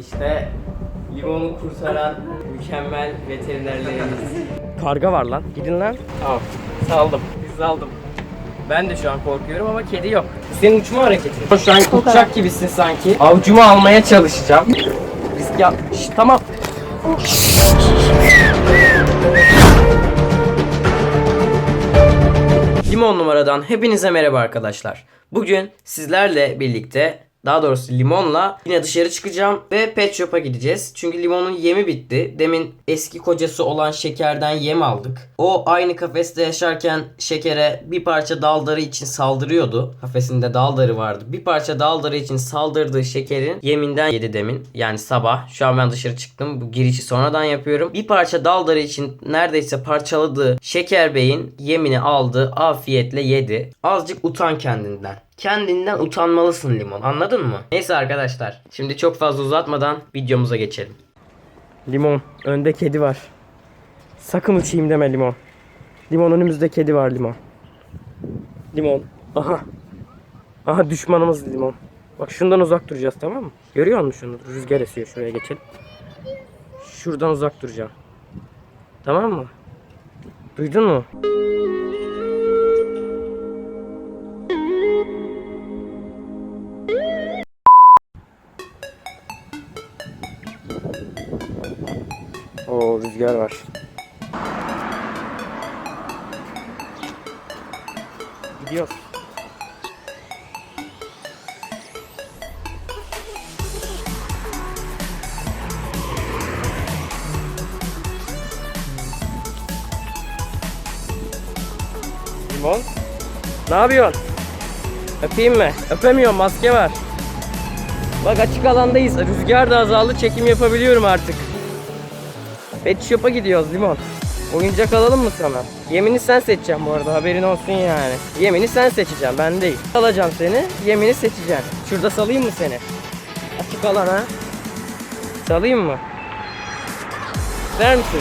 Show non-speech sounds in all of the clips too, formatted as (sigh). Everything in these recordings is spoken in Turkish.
İşte limonu kurtaran mükemmel veterinerlerimiz. Karga var lan. Gidin lan. Tamam. Saldım. Biz saldım. Ben de şu an korkuyorum ama kedi yok. Senin uçma hareketin. Şu an korkacak gibisin sanki. Avcumu almaya çalışacağım. Risk yap. Şş, tamam. Limon numaradan hepinize merhaba arkadaşlar. Bugün sizlerle birlikte daha doğrusu limonla yine dışarı çıkacağım ve pet shop'a gideceğiz. Çünkü limonun yemi bitti. Demin eski kocası olan şekerden yem aldık. O aynı kafeste yaşarken şekere bir parça daldarı için saldırıyordu. Kafesinde daldarı vardı. Bir parça daldarı için saldırdığı şekerin yeminden yedi demin. Yani sabah. Şu an ben dışarı çıktım. Bu girişi sonradan yapıyorum. Bir parça daldarı için neredeyse parçaladığı şeker beyin yemini aldı. Afiyetle yedi. Azıcık utan kendinden. Kendinden utanmalısın limon. Anladın mı? Neyse arkadaşlar. Şimdi çok fazla uzatmadan videomuza geçelim. Limon. Önde kedi var. Sakın uçayım deme limon. Limon önümüzde kedi var limon. Limon. Aha. Aha düşmanımız limon. Bak şundan uzak duracağız tamam mı? Görüyor musun şunu? Rüzgar esiyor. Şuraya geçelim. Şuradan uzak duracağım. Tamam mı? Duydun mu? Rüzgar var. Gidiyor. Limon. Ne yapıyorsun? Öpeyim mi? Öpemiyorum maske var. Bak açık alandayız. Rüzgar da azaldı. Çekim yapabiliyorum artık. Pet shop'a gidiyoruz Limon. Oyuncak alalım mı sana? Yemini sen seçeceğim bu arada haberin olsun yani. Yemini sen seçeceğim ben değil. Alacağım seni yemini seçeceğim. Şurada salayım mı seni? Açık alan ha. Salayım mı? İster misin?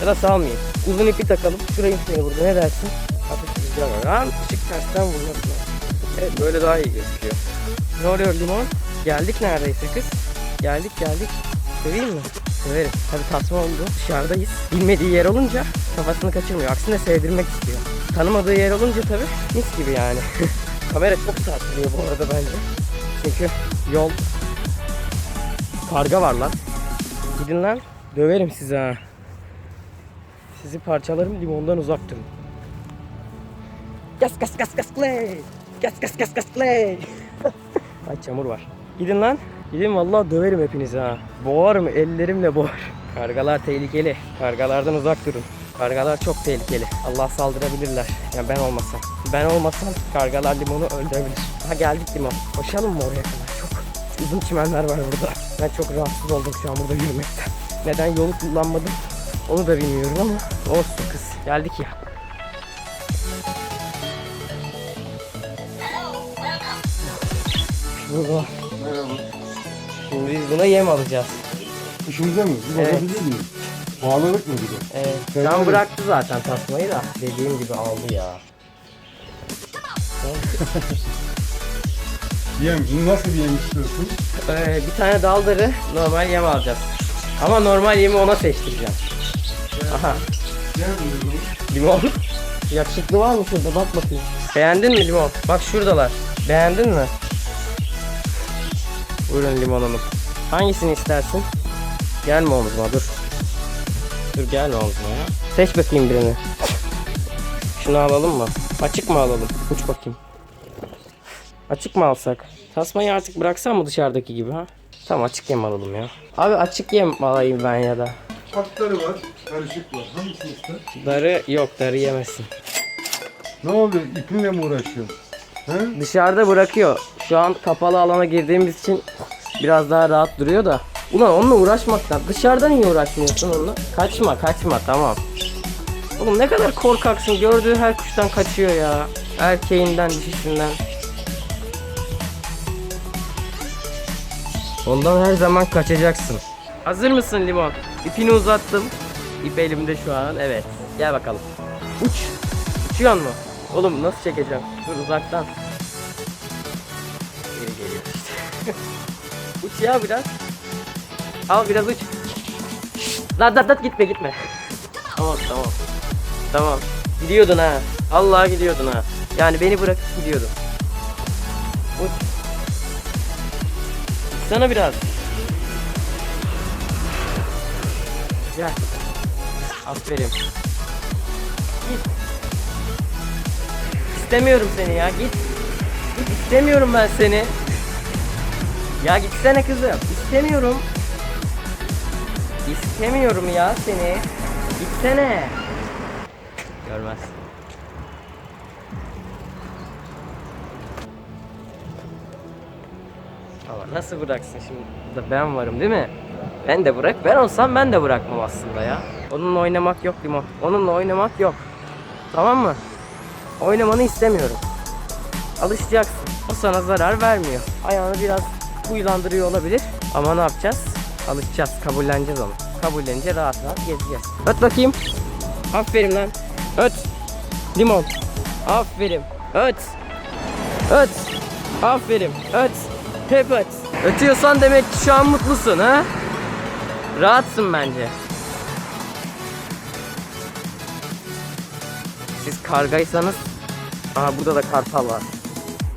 Ya da salmayayım. Uzun ipi takalım. Şurayı seni burada ne dersin? Hafif rüzgar var. Ha, ışık tersten vurmasın. Evet böyle daha iyi gözüküyor. Ne oluyor limon? Geldik neredeyse kız. Geldik geldik. Seveyim mi? Severim. Tabi tasma oldu. Dışarıdayız. Bilmediği yer olunca kafasını kaçırmıyor. Aksine sevdirmek istiyor. Tanımadığı yer olunca tabi mis gibi yani. (laughs) Kamera çok sarsılıyor bu arada bence. Çünkü yol karga var lan. Gidin lan. Döverim sizi ha. Sizi parçalarım limondan uzak durun. Gas gas gas gas play. Gas gas gas gas play. (laughs) Ay çamur var. Gidin lan. Gidin vallahi döverim hepinizi ha. Boğarım ellerimle boğar. Kargalar tehlikeli. Kargalardan uzak durun. Kargalar çok tehlikeli. Allah saldırabilirler. Ya ben olmasam. Ben olmasam kargalar limonu öldürebilir. Ha geldik limon. Koşalım mı oraya kadar? Çok uzun çimenler var burada. Ben çok rahatsız oldum şu an burada yürümekten. Neden yolu kullanmadım onu da bilmiyorum ama olsun kız. Geldik ya. Burada. Şimdi biz buna yem alacağız. İşimize mi? Bir Evet. bakabilir miyiz? Bağlılık mı bir de? Evet. Sen Can bıraktı zaten tasmayı da. Dediğim gibi aldı ya. (laughs) Yem, bunu nasıl bir yem istiyorsun? Ee, bir tane daldarı normal yem alacağız. Ama normal yemi ona seçtireceğim. Aha. Limon. (laughs) Yakışıklı var mı şurada? Bak bakayım. Beğendin mi limon? Bak şuradalar. Beğendin mi? Buyurun limon hanım. Hangisini istersin? Gelme omzuma dur. Dur gelme omzuma ya. Seç bakayım birini. Şunu alalım mı? Açık mı alalım? Uç bakayım. Açık mı alsak? Tasmayı artık bıraksam mı dışarıdaki gibi ha? Tamam açık yem alalım ya. Abi açık yem alayım ben ya da. Patları var, karışık var. Hangisini ister? Darı yok darı yemesin. Ne oldu? İpinle mi uğraşıyorsun? He? Dışarıda bırakıyor. Şu an kapalı alana girdiğimiz için biraz daha rahat duruyor da. Ulan onunla uğraşmaktan. Dışarıda niye uğraşmıyorsun onunla? Kaçma kaçma tamam. Oğlum ne kadar korkaksın. Gördüğü her kuştan kaçıyor ya. Erkeğinden dişisinden. Ondan her zaman kaçacaksın. Hazır mısın limon? İpini uzattım. İp elimde şu an. Evet. Gel bakalım. Uç. Uçuyor mu? Oğlum nasıl çekeceğim? Dur uzaktan. Geri geliyor işte. (laughs) Uç ya biraz. Al biraz uç. Lan dat dat gitme gitme. tamam tamam. Tamam. Gidiyordun ha. Allah gidiyordun ha. Yani beni bırakıp gidiyordun. Uç. Sana biraz. Gel. Aferin. İstemiyorum seni ya git. Git istemiyorum ben seni. Ya gitsene kızım. İstemiyorum. İstemiyorum ya seni. Gitsene. Görmez. Ama nasıl bıraksın şimdi? Burada ben varım değil mi? Ben de bırak. Ben olsam ben de bırakmam aslında ya. Onunla oynamak yok Limon. Onunla oynamak yok. Tamam mı? Oynamanı istemiyorum. Alışacaksın. O sana zarar vermiyor. Ayağını biraz huylandırıyor olabilir. Ama ne yapacağız? Alışacağız. Kabulleneceğiz onu. Kabullenince rahat rahat gezeceğiz. Öt bakayım. Aferin lan. Öt. Limon. Aferin. Öt. Öt. Aferin. Öt. Hep öt. Ötüyorsan demek ki şu an mutlusun ha? Rahatsın bence. Siz kargaysanız Aha burada da kartal var.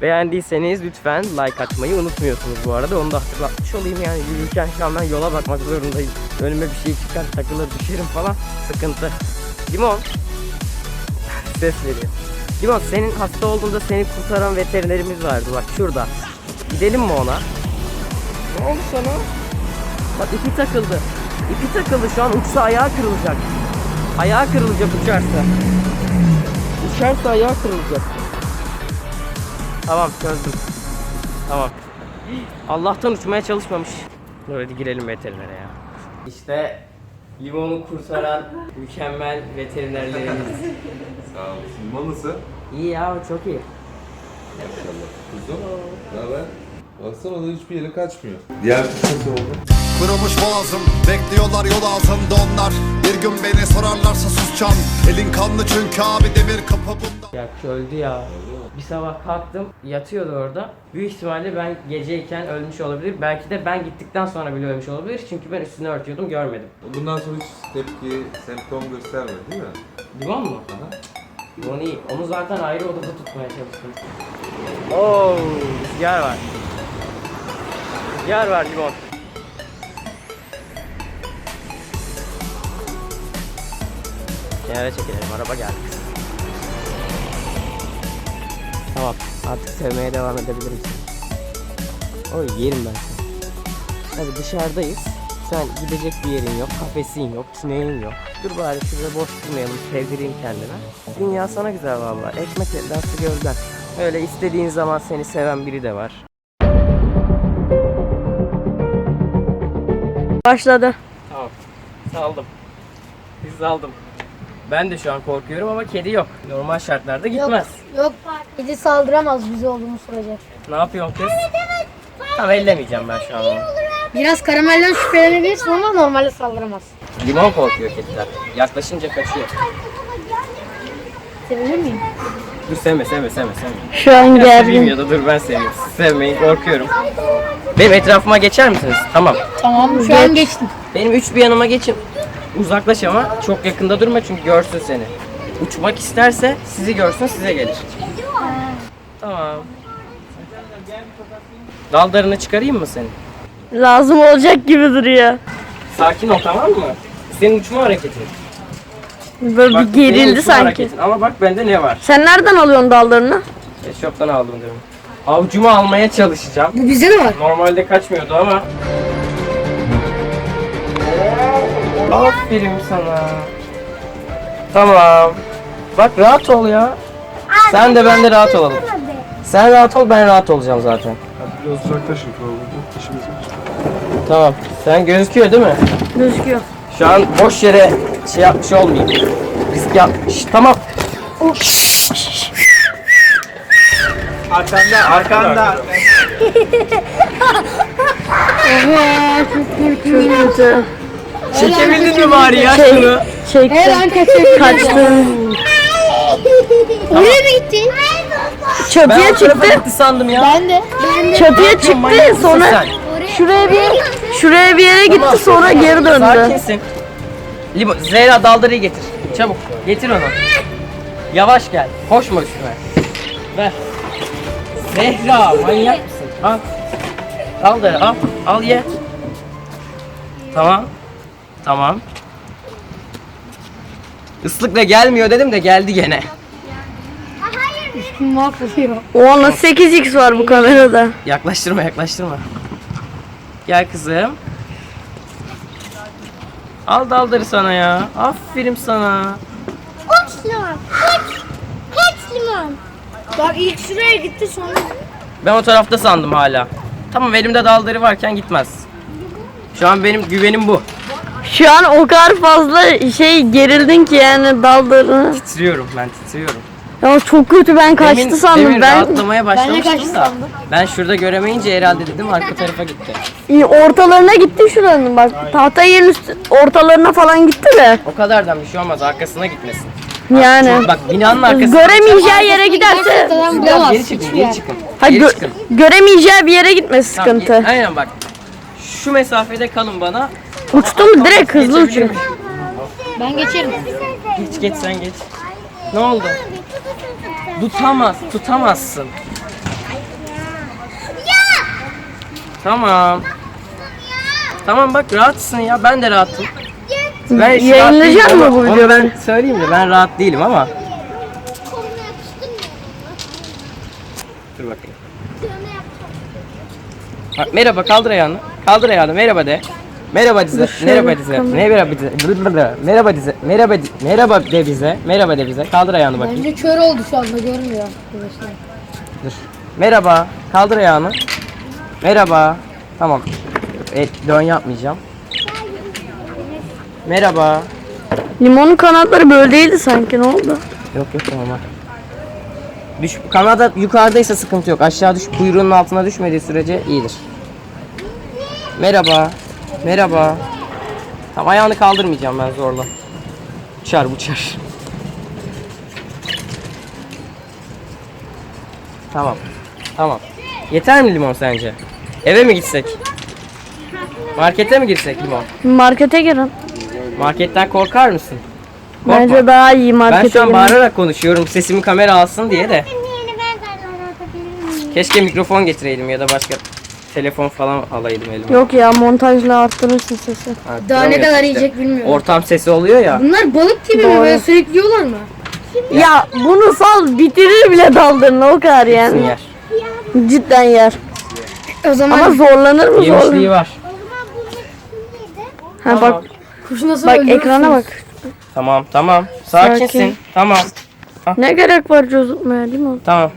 Beğendiyseniz lütfen like atmayı unutmuyorsunuz bu arada. Onu da hatırlatmış olayım yani yürürken şu an ben yola bakmak zorundayım. Önüme bir şey çıkar takılır düşerim falan sıkıntı. Limon. (laughs) Ses veriyor. Limon senin hasta olduğunda seni kurtaran veterinerimiz vardı bak şurada. Gidelim mi ona? Ne oldu sana? Bak ipi takıldı. İpi takıldı şu an uçsa ayağı kırılacak. Ayağı kırılacak uçarsa. Uçarsa ayağı kırılacak. Tamam çözdüm. Tamam. Allah'tan uçmaya çalışmamış. Dur hadi girelim veterinere ya. İşte limonu kurtaran mükemmel veterinerlerimiz. (laughs) Sağ olasın. Limon nasıl? iyi ya çok iyi. Maşallah. Kuzum. Ne haber? Baksana da hiçbir yere kaçmıyor. Diğer kız nasıl oldu? Kırılmış boğazım Bekliyorlar yol ağzında onlar Bir gün beni sorarlarsa susacağım Elin kanlı çünkü abi demir kapı bunda Ya öldü ya. Bir sabah kalktım yatıyordu orada. Büyük ihtimalle ben geceyken ölmüş olabilir. Belki de ben gittikten sonra bile ölmüş olabilir. Çünkü ben üstünü örtüyordum görmedim. Bundan sonra hiç tepki, semptom göstermedi değil mi? Limon mu? Aha. Limon iyi. Onu zaten ayrı odada tutmaya çalıştım. Oo, rüzgar var. Rüzgar var limon. Kenara çekelim. Araba geldi. Tamam. Artık sevmeye devam edebilir misin? Oy yerim ben seni. Hadi dışarıdayız. Sen gidecek bir yerin yok, kafesin yok, tüneyin yok. Dur bari şurada boş durmayalım, sevdireyim kendime. Dünya sana güzel valla. Ekmek su gölden. Öyle istediğin zaman seni seven biri de var. Başladı. Tamam. Saldım. Biz saldım. Ben de şu an korkuyorum ama kedi yok. Normal şartlarda gitmez. Yok. Kedi saldıramaz bize olduğumuz sürece. Ne yapıyorsun kız? Tamam ellemeyeceğim ben şu an onu. Biraz karamelden şüphelenebilirsin ama normalde saldıramaz. Limon korkuyor kediler. Yaklaşınca kaçıyor. Sevilir miyim? Dur sevme sevme sevme sevme. Şu an Ya seveyim ya da dur ben seveyim. Sevmeyin korkuyorum. Benim etrafıma geçer misiniz? Tamam. Tamam şu an geçtim. Benim üç bir yanıma geçin. Uzaklaş ama çok yakında durma çünkü görsün seni. Uçmak isterse sizi görsün size gelir. Tamam. Dallarını çıkarayım mı senin? Lazım olacak gibi duruyor. Sakin ol tamam mı? Senin uçma hareketin. Böyle Bak, bir gerildi uçma sanki. hareketin. Ama bak bende ne var? Sen nereden alıyorsun dallarını? Eşoftan aldım diyorum. Avcumu almaya çalışacağım. Bu bizde de var. Normalde kaçmıyordu ama. Aferin sana. Tamam. Bak rahat ol ya. Sen de ben de rahat olalım. Sen rahat ol ben rahat olacağım zaten. Biraz uzaklaşın. İşimiz var. Tamam. Sen gözüküyor değil mi? Gözüküyor. Şu an boş yere şey yapmış olmayayım. Risk yap. Şş, tamam. Arkanda, arkanda. (laughs) Çok kötü. Çekebildin mi bari ya Şey- şunu? Çekti. Kaçtı. Oraya mı gitti? Ben Çatıya o tarafa çıktı. gitti sandım ya. Ben de. Ben de. Çatıya çıktı mısın sonra sen? Şuraya bir şuraya bir yere gitti sonra geri döndü. Sakinsin. Limon, Zehra daldırıyı getir. Çabuk. Getir onu. Yavaş gel. Koşma üstüme. Ver. Zehra manyak mısın? Al. Daldır al. Al ye. Tamam. Tamam. Islıkla gelmiyor dedim de geldi gene. Mahvoluyor. Oha nasıl 8x var bu kamerada. Yaklaştırma yaklaştırma. Gel kızım. Al daldırı sana ya. Aferin sana. Kaç limon? Kaç? Kaç limon? Bak ilk şuraya gitti sonra. Ben o tarafta sandım hala. Tamam elimde daldırı varken gitmez. Şu an benim güvenim bu. Şu an o kadar fazla şey gerildin ki yani daldırını. Titriyorum ben titriyorum. Ya çok kötü ben kaçtı Demin- sandım demin ben. rahatlamaya başlamıştım kaçtı da. sandım. Ben şurada göremeyince herhalde dedim arka tarafa gitti. İyi, Ortalarına gitti şuranın bak. Tahta yerin üstü ortalarına falan gitti de. O kadardan bir şey olmaz arkasına gitmesin. Yani. Bak binanın arkasına. Göremeyeceği yere giderse. Bulamaz. geri çıkın geri çıkın. Hayır gö- çıkın. göremeyeceği bir yere gitmesi Tamam, sıkıntı. Aynen bak. Şu mesafede kalın bana. Uçtum direkt hızlı uçuyor. Ben geçerim. Geç geç sen geç. Ne oldu? Tutamaz, tutamazsın. Tamam. Tamam bak rahatsın ya ben de rahatım. Ben hiç rahat Yayınlayacak değilim mı ama bu onu videoyu? Ben söyleyeyim de ben rahat değilim ama. Dur bakayım. Ha, merhaba kaldır ayağını. Kaldır ayağını merhaba de. Merhaba dize. Merhaba dize. Merhaba dize. Merhaba dize. Merhaba di- Merhaba de bize. Merhaba de bize. Kaldır ayağını bakayım. Bence kör oldu şu anda görmüyor arkadaşlar. Dur. Merhaba. Kaldır ayağını. Merhaba. Tamam. Evet, dön yapmayacağım. Merhaba. Limonun kanatları böyle değildi sanki ne oldu? Yok yok normal. Düş, kanada yukarıdaysa sıkıntı yok. Aşağı düş, kuyruğunun altına düşmediği sürece iyidir. Merhaba. Merhaba. Tamam ayağını kaldırmayacağım ben zorla. Uçar uçar. Tamam. Tamam. Yeter mi limon sence? Eve mi gitsek? Markete mi girsek limon? Markete girin. Marketten korkar mısın? Korkma. Bence daha iyi Ben markete şu an girin. bağırarak konuşuyorum. Sesimi kamera alsın diye de. Keşke mikrofon getireydim ya da başka telefon falan alaydım elime. Yok ya montajla arttırırsın sesi. Ha, Daha ne kadar işte. yiyecek bilmiyorum. Ortam sesi oluyor ya. Bunlar balık gibi mi? Doğru. Böyle sürekli yiyorlar mı? Ya bunu sal bitirir bile daldırını o kadar yani. Yer. Cidden yer. O zaman Ama zorlanır mı Yemişliği zorlanır? var. Ha bak kuşu nasıl bak ekrana bak. Tamam tamam. Sakinsin. Sakin. Tamam. Ne gerek var cozutmaya limon? Tamam.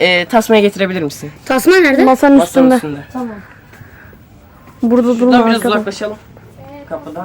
Ee, tasmayı getirebilir misin? Tasma nerede? Masanın Masanın üstünde. üstünde. Burada durma Şuradan biraz arkada. uzaklaşalım. Kapıdan.